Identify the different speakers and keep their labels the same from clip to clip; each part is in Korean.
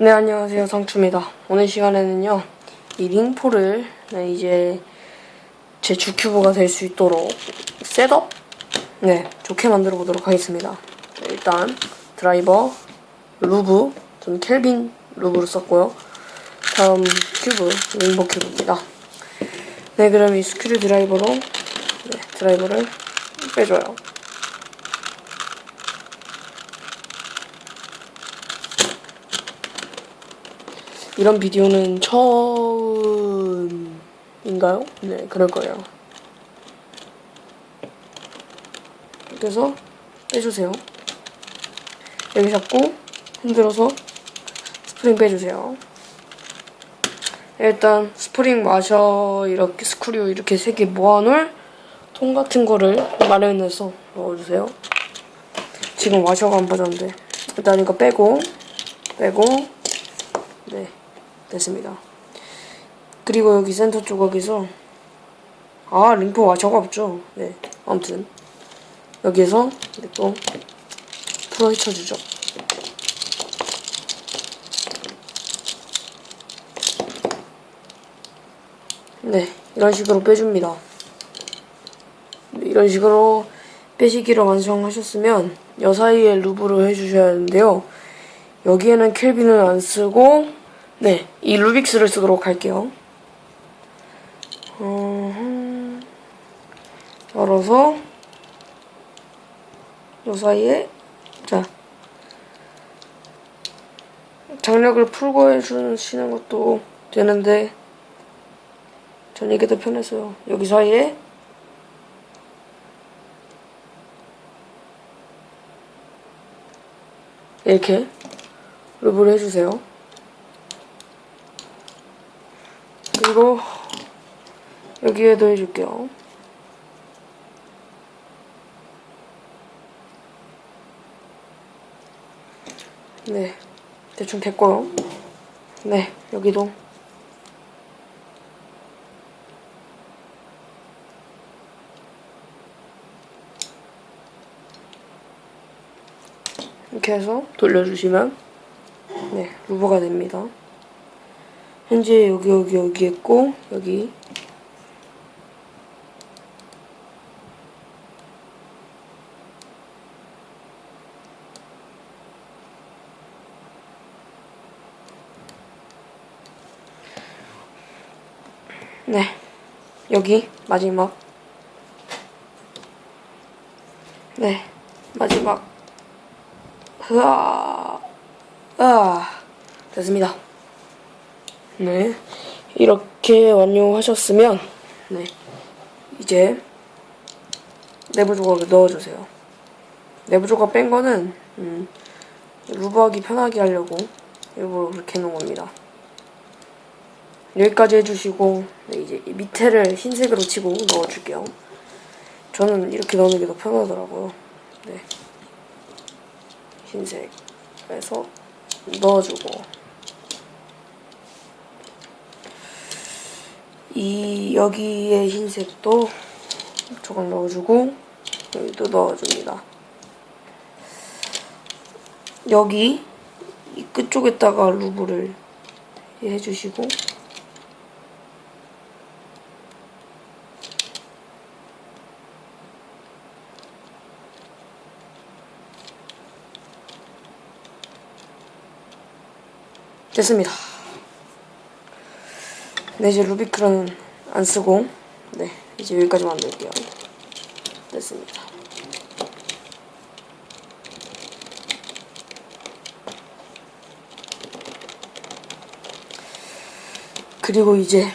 Speaker 1: 네, 안녕하세요. 상추입니다. 오늘 시간에는요, 이 링포를 네, 이제 제 주큐브가 될 수 있도록 셋업? 네, 좋게 만들어 보도록 하겠습니다. 네, 일단 드라이버, 루브, 전 켈빈 루브를 썼고요. 다음 큐브, 링보 큐브입니다. 네, 그럼 이 스크류 드라이버로 네, 드라이버를 빼줘요. 이런 비디오는 처음인가요? 네, 그럴 거예요. 해서 빼주세요. 여기 잡고 흔들어서 스프링 빼주세요. 일단 스프링 마셔 이렇게 스크류 이렇게 세 개 모아놓을 통 같은 거를 마련해서 넣어주세요. 지금 와셔가 안 빠졌는데 일단 이거 빼고 빼고 네 됐습니다. 그리고 여기 센터 조각에서 아 링크 와셔가 없죠. 네 아무튼 여기에서 또 풀어 헤쳐주죠. 네 이런 식으로 빼줍니다. 이런 식으로 빼시기로 완성하셨으면 여 사이에 루브를 해주셔야 하는데요. 여기에는 켈빈을 안 쓰고 네, 이 루빅스를 쓰도록 할게요. 어, 열어서 요 사이에 자 장력을 풀고 해주시는 것도 되는데 전 이게 더 편했어요. 여기 사이에 이렇게 루브를 해주세요. 그리고 여기에도 해줄게요. 네, 대충 됐고요. 네, 여기도 이렇게 해서 돌려주시면 네, 루버가 됩니다. 현재 여기 여기 여기 했고 여기. 네. 여기 마지막. 네. 마지막. 흐아. 아. 됐습니다. 네. 이렇게 완료하셨으면, 네. 이제, 내부 조각을 넣어주세요. 내부 조각 뺀 거는, 음, 루브하기 편하게 하려고 일부러 그렇게 해놓은 겁니다. 여기까지 해주시고, 네, 이제 이 밑에를 흰색으로 치고 넣어줄게요. 저는 이렇게 넣는 게 더 편하더라고요. 네. 흰색에서 넣어주고, 이 여기에 흰색도 조금 넣어주고 여기도 넣어줍니다. 여기 이 끝쪽에다가 루브를 해주시고 됐습니다. 네, 이제 루비크는 안 쓰고, 네, 이제 여기까지 만들게요. 됐습니다. 그리고 이제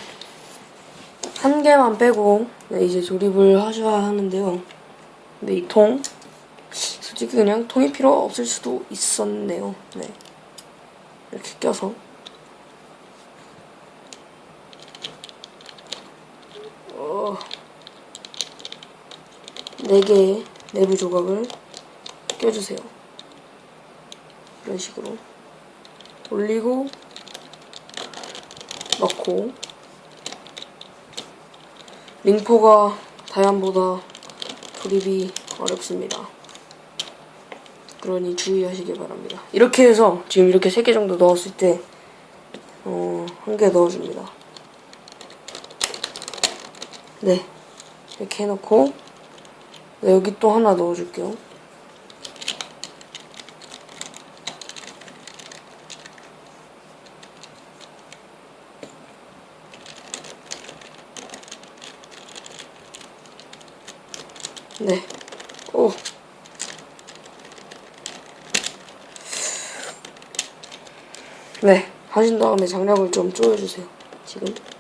Speaker 1: 한 개만 빼고 네, 이제 조립을 하셔야 하는데요. 근데 이 통, 솔직히 그냥 통이 필요 없을 수도 있었네요. 네. 이렇게 껴서 네 개의 내부 조각을 껴주세요. 이런 식으로 올리고 넣고 링포가 다이안보다 조립이 어렵습니다. 그러니 주의하시길 바랍니다. 이렇게 해서 지금 이렇게 세개 정도 넣었을 때, 어, 한 개 넣어줍니다. 네. 이렇게 해놓고, 네, 여기 또 하나 넣어줄게요. 네. 오. 네. 하신 다음에 장력을 좀 조여주세요. 지금.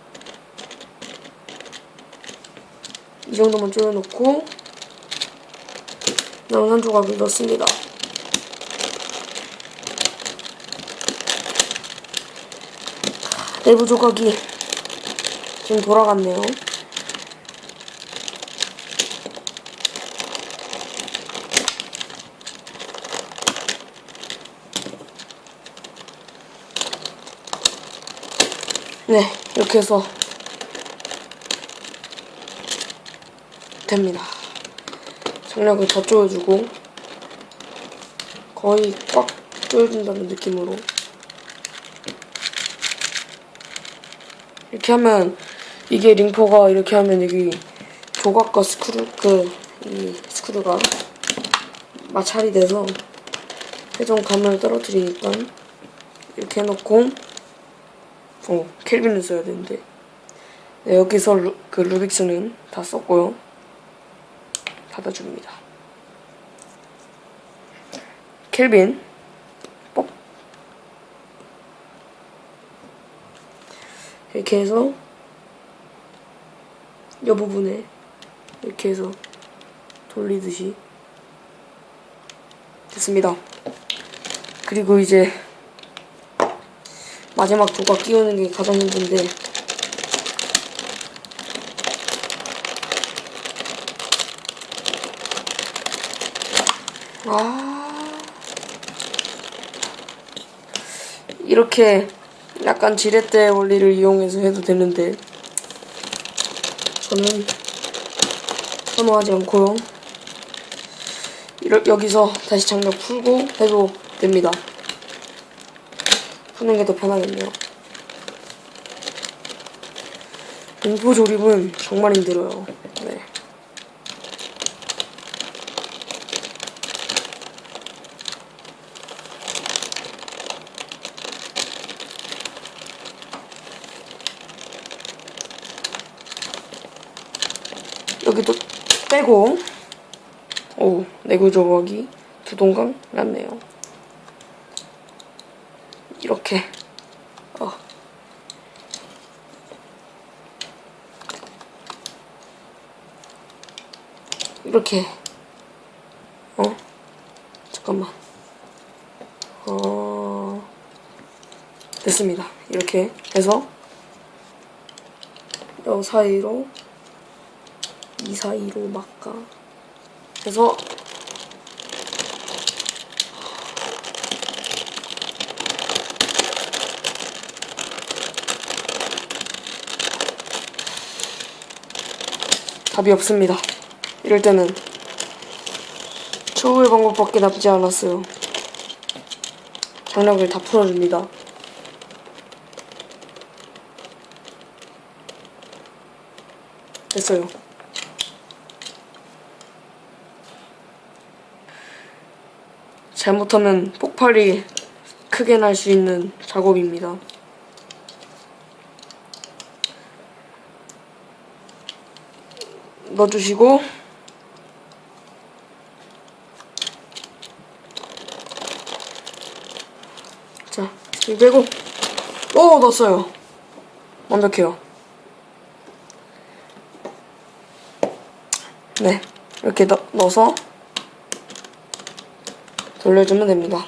Speaker 1: 이 정도만 조여놓고, 양산 조각을 넣습니다. 내부 조각이 지금 돌아갔네요. 네, 이렇게 해서 됩니다. 장력을 더 조여주고 거의 꽉 조여준다는 느낌으로 이렇게 하면 이게 링퍼가 이렇게 하면 여기 조각과 스크류 그이 스크류가 마찰이 돼서 회전 감을 떨어뜨리니까 이렇게 해놓고 어, 켈빈을 써야 되는데. 네, 여기서 루, 그 루빅스는 다 썼고요. 닫아줍니다. 켈빈. 뻑. 이렇게 해서 이 부분에 이렇게 해서 돌리듯이 됐습니다. 그리고 이제 마지막 조각 끼우는 게 가장 힘든데 아 이렇게 약간 지렛대 원리를 이용해서 해도 되는데 저는 선호하지 않고요 이러, 여기서 다시 장력 풀고 해도 됩니다 푸는 게 더 편하겠네요. 공포 조립은 정말 힘들어요. 네. 여기도 빼고. 오 내구 조각이 두 동강 났네요. 이렇게. 어. 이렇게. 어? 잠깐만. 어. 됐습니다. 이렇게 해서 요 사이로 이 사이로 막가 해서 답이 없습니다. 이럴 때는 최후의 방법밖에 남지 않았어요. 장력을 다 풀어줍니다. 됐어요. 잘못하면 폭발이 크게 날 수 있는 작업입니다. 넣어주시고 자, 이 빼고 오 넣었어요. 완벽해요. 네, 이렇게 넣, 넣어서 돌려주면 됩니다.